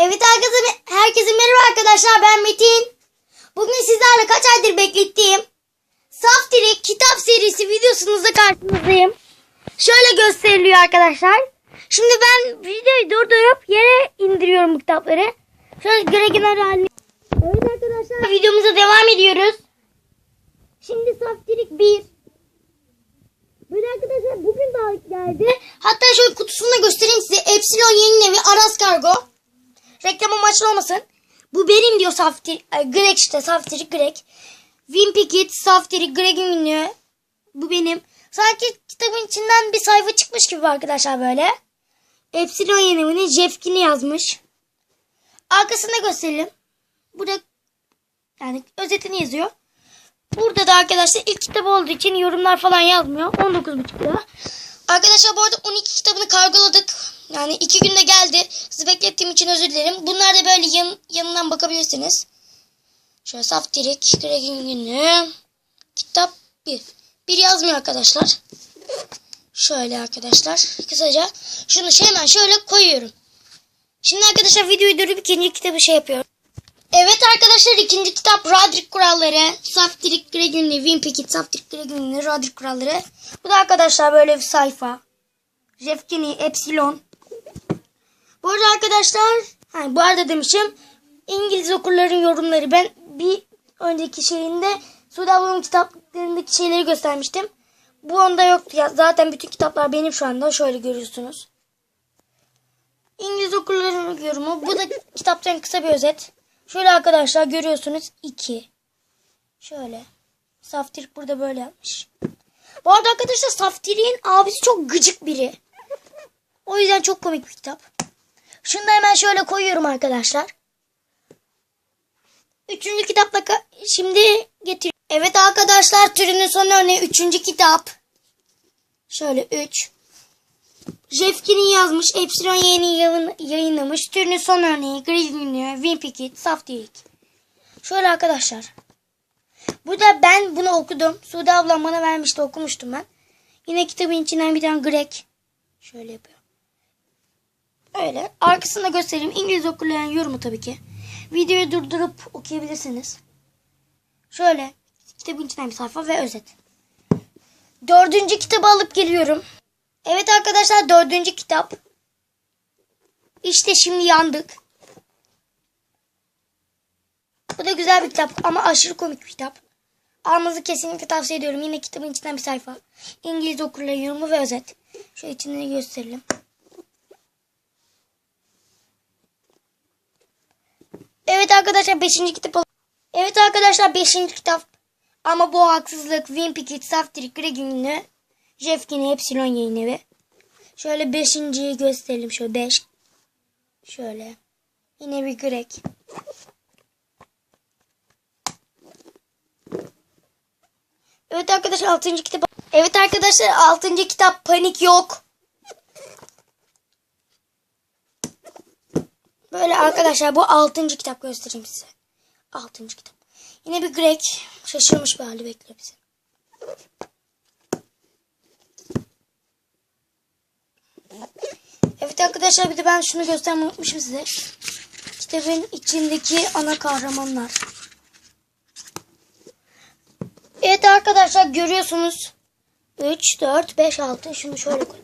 Evet herkese, herkese merhaba arkadaşlar ben Metin. Bugün sizlerle kaç aydır beklettiğim Saf Direk kitap serisi videosunuzda karşınızdayım. Şöyle gösteriliyor arkadaşlar. Şimdi ben videoyu durdurup yere indiriyorum bu kitapları. Şöyle Greg'in halini. Evet arkadaşlar videomuza devam ediyoruz. Şimdi Saf Direk 1. Böyle arkadaşlar bugün daha geldi. Hatta şöyle kutusunu da göstereyim size. Epsilon yeni nevi Aras Kargo. Reklam amaçlı olmasın. Bu benim diyor Saftir. Ay, Greg işte Saftir Greg. Wimpikit Saftir Greg'in ünlü. Bu benim. Sanki kitabın içinden bir sayfa çıkmış gibi arkadaşlar böyle. Epsilon yenemini Jeffkin'i yazmış. Arkasında gösterelim. Burada yani özetini yazıyor. Burada da arkadaşlar ilk kitap olduğu için yorumlar falan yazmıyor. 19.5 lira. Arkadaşlar bu arada 12 kitabını kargoladık. Yani iki günde geldi. Sizi beklettiğim için özür dilerim. Bunlar da böyle yan, yanından bakabilirsiniz. Şöyle saf direk. Greg'in günü. Kitap 1. Bir yazmıyor arkadaşlar. Şöyle arkadaşlar. Kısaca şunu şey hemen şöyle koyuyorum. Şimdi arkadaşlar videoyu durup ikinci kitabı şey yapıyorum. Evet arkadaşlar ikinci kitap Roderick Kuralları. Saftirik Gregünlü, Wimpikit, Saftirik Gregünlü, Roderick Kuralları. Bu da arkadaşlar böyle bir sayfa. Jeffkini, Epsilon. Bu arada arkadaşlar, ha, bu arada demişim İngiliz okurların yorumları. Ben bir önceki şeyinde Suudi ablamın kitaplarındaki şeyleri göstermiştim. Bu onda yoktu ya. Zaten bütün kitaplar benim şu anda. Şöyle görüyorsunuz. İngiliz okurların yorumu. Bu da kitaptan kısa bir özet. Şöyle arkadaşlar görüyorsunuz 2. Şöyle. Saftirik burada böyle yapmış. Bu arada arkadaşlar Saftirik'in abisi çok gıcık biri. O yüzden çok komik bir kitap. Şunu hemen şöyle koyuyorum arkadaşlar. Üçüncü kitapla şimdi getir. Evet arkadaşlar türünün son örneği üçüncü kitap. Şöyle 3. Jeffkin'in yazmış. Epsilon yayını yayın- yayınlamış. Türünün son örneği. Green Wimpikit, Saftirik. Şöyle arkadaşlar. Burada ben bunu okudum. Sude ablam bana vermişti okumuştum ben. Yine kitabın içinden bir tane Greg. Şöyle yapıyor. Öyle. Arkasında göstereyim. İngiliz okurların yorumu tabii ki. Videoyu durdurup okuyabilirsiniz. Şöyle. Kitabın içinden bir sayfa ve özet. Dördüncü kitabı alıp geliyorum. Evet arkadaşlar dördüncü kitap. İşte şimdi yandık. Bu da güzel bir kitap ama aşırı komik bir kitap. Almanızı kesinlikle tavsiye ediyorum. Yine kitabın içinden bir sayfa. İngiliz okurların yorumu ve özet. Şu içini gösterelim. Evet arkadaşlar 5. kitap. Evet arkadaşlar 5. kitap. Ama bu haksızlık. Wimpikit, Saftirik, Greg'in Jeffkin'i, Epsilon yayın evi. Şöyle 5.yi gösterelim. Şöyle 5. Şöyle. Yine bir Greg. Evet arkadaşlar 6. kitap. Evet arkadaşlar 6. kitap panik yok. Böyle arkadaşlar bu 6. kitap göstereyim size. 6. kitap. Yine bir Greg şaşırmış bir hali bekliyor bizi. Evet arkadaşlar bir de ben şunu göstermeyi unutmuşum size. Kitabın içindeki ana kahramanlar. Evet arkadaşlar görüyorsunuz. 3, 4, 5, 6. Şunu şöyle koy.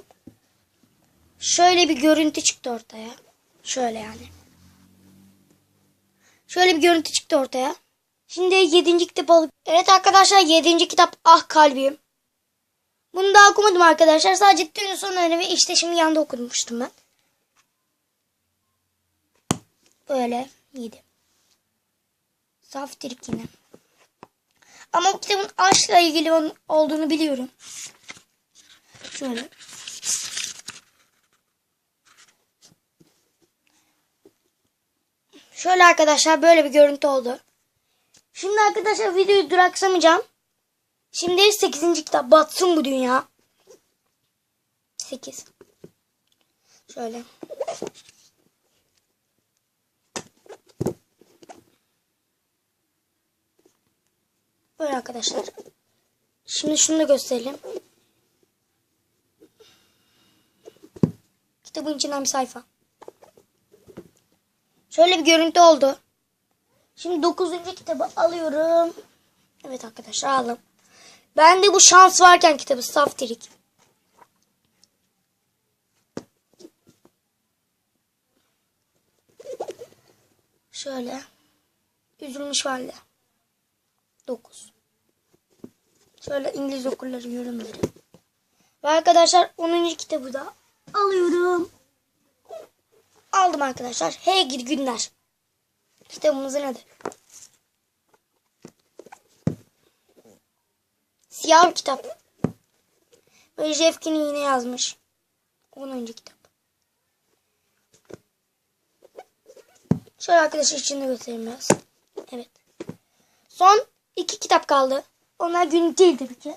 Şöyle bir görüntü çıktı ortaya. Şöyle yani. Şöyle bir görüntü çıktı ortaya. Şimdi 7. kitap alıp. Evet arkadaşlar 7. kitap Ah Kalbim. Bunu daha okumadım arkadaşlar. Sadece tüm sonlarını ve işte şimdi yanda okumuştum ben. Böyle iyiydi. Saf yine. Ama bu kitabın aşkla ilgili ol- olduğunu biliyorum. Şöyle. Şöyle arkadaşlar böyle bir görüntü oldu. Şimdi arkadaşlar videoyu duraksamayacağım. Şimdi 8. kitap batsın bu dünya. 8. Şöyle. Böyle arkadaşlar. Şimdi şunu da gösterelim. Kitabın içinden bir sayfa. Şöyle bir görüntü oldu. Şimdi 9. kitabı alıyorum. Evet arkadaşlar aldım. Ben de bu şans varken kitabı Saftirik. Şöyle. Üzülmüş halde. 9. Şöyle İngiliz okurları yorumları. Ve arkadaşlar 10. kitabı da alıyorum. Aldım arkadaşlar. Hey gidi günler. Kitabımızın adı. Siyah bir kitap. Böyle Jeffkin'i yine yazmış. 10. kitap. Şöyle arkadaşlar içinde göstereyim biraz. Evet. Son iki kitap kaldı. Onlar günlük değil tabii ki.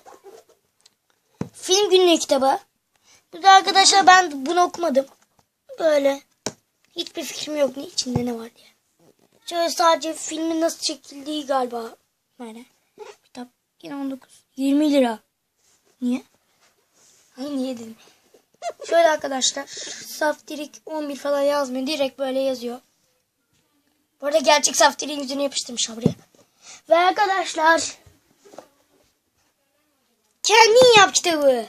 Film günlüğü kitabı. Bu da arkadaşlar ben bunu okumadım. Böyle. Hiçbir fikrim yok ne içinde ne var diye. Şöyle sadece filmin nasıl çekildiği galiba. Böyle. Kitap yine 19. 20 lira. Niye? Hayır niye dedim. Şöyle arkadaşlar. Saftirik 11 falan yazmıyor. Direkt böyle yazıyor. Bu arada gerçek saftirik'in yüzünü yapıştırmış buraya. Ve arkadaşlar. Kendin yap kitabı.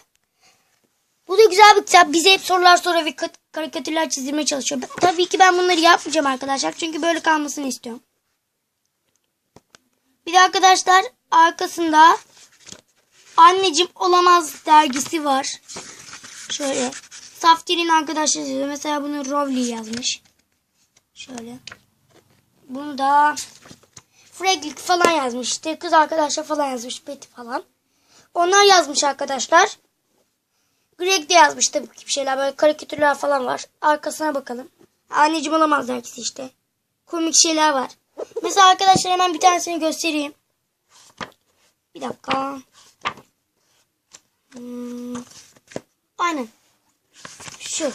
Bu da güzel bir kitap. Bize hep sorular soruyor ve karikatürler çizdirmeye çalışıyor. Ben- Tabii ki ben bunları yapmayacağım arkadaşlar. Çünkü böyle kalmasını istiyorum. Bir de arkadaşlar arkasında Anneciğim Olamaz dergisi var. Şöyle. Saftir'in arkadaşları yazıyor. Mesela bunu Rowley yazmış. Şöyle. Bunu da Fredrik falan yazmış. İşte kız arkadaşlar falan yazmış. Betty falan. Onlar yazmış arkadaşlar. Greg de yazmış tabii ki bir şeyler. Böyle karikatürler falan var. Arkasına bakalım. Anneciğim olamaz dergisi işte. Komik şeyler var. Mesela arkadaşlar hemen bir tanesini göstereyim. Bir dakika. Hmm. Aynen. Şu.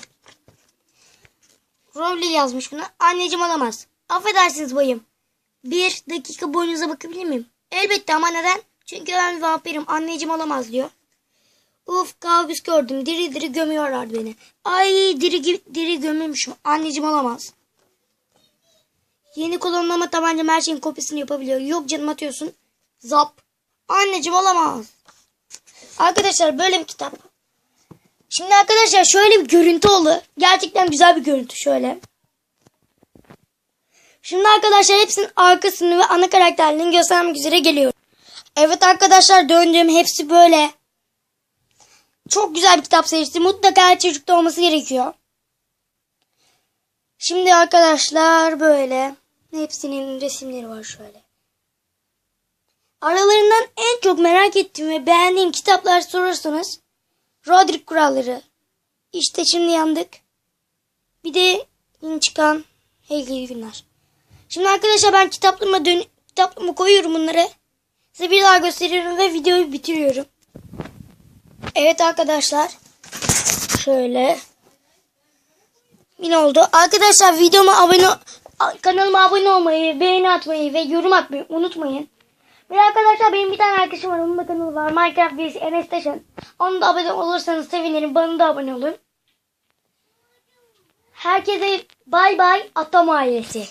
Rowley yazmış bunu. Anneciğim olamaz. Affedersiniz bayım. Bir dakika boyunuza bakabilir miyim? Elbette ama neden? Çünkü ben vampirim. Anneciğim olamaz diyor. Uf kabus gördüm. Diri diri gömüyorlar beni. Ay diri diri gömülmüşüm. Anneciğim olamaz. Yeni klonlama tabancam her şeyin kopyasını yapabiliyor. Yok canım atıyorsun. Zap. Anneciğim olamaz. Arkadaşlar böyle bir kitap. Şimdi arkadaşlar şöyle bir görüntü oldu. Gerçekten güzel bir görüntü şöyle. Şimdi arkadaşlar hepsinin arkasını ve ana karakterlerini göstermek üzere geliyorum. Evet arkadaşlar döndüm. Hepsi böyle. Çok güzel bir kitap serisi. Mutlaka çocukta olması gerekiyor. Şimdi arkadaşlar böyle. Hepsinin resimleri var şöyle. Aralarından en çok merak ettiğim ve beğendiğim kitaplar sorarsanız Roderick Kuralları. İşte şimdi yandık. Bir de yeni çıkan Hey Günler. Şimdi arkadaşlar ben kitaplığıma dön kitaplığıma koyuyorum bunları. Size bir daha gösteriyorum ve videoyu bitiriyorum. Evet arkadaşlar. Şöyle. Yine oldu. Arkadaşlar videoma abone kanalıma abone olmayı, beğeni atmayı ve yorum atmayı unutmayın. Bir arkadaşlar benim bir tane arkadaşım var. Onun da kanalı var. Minecraft birisi Enes. Onu da abone olursanız sevinirim. Bana da abone olun. Herkese bay bay Atom ailesi.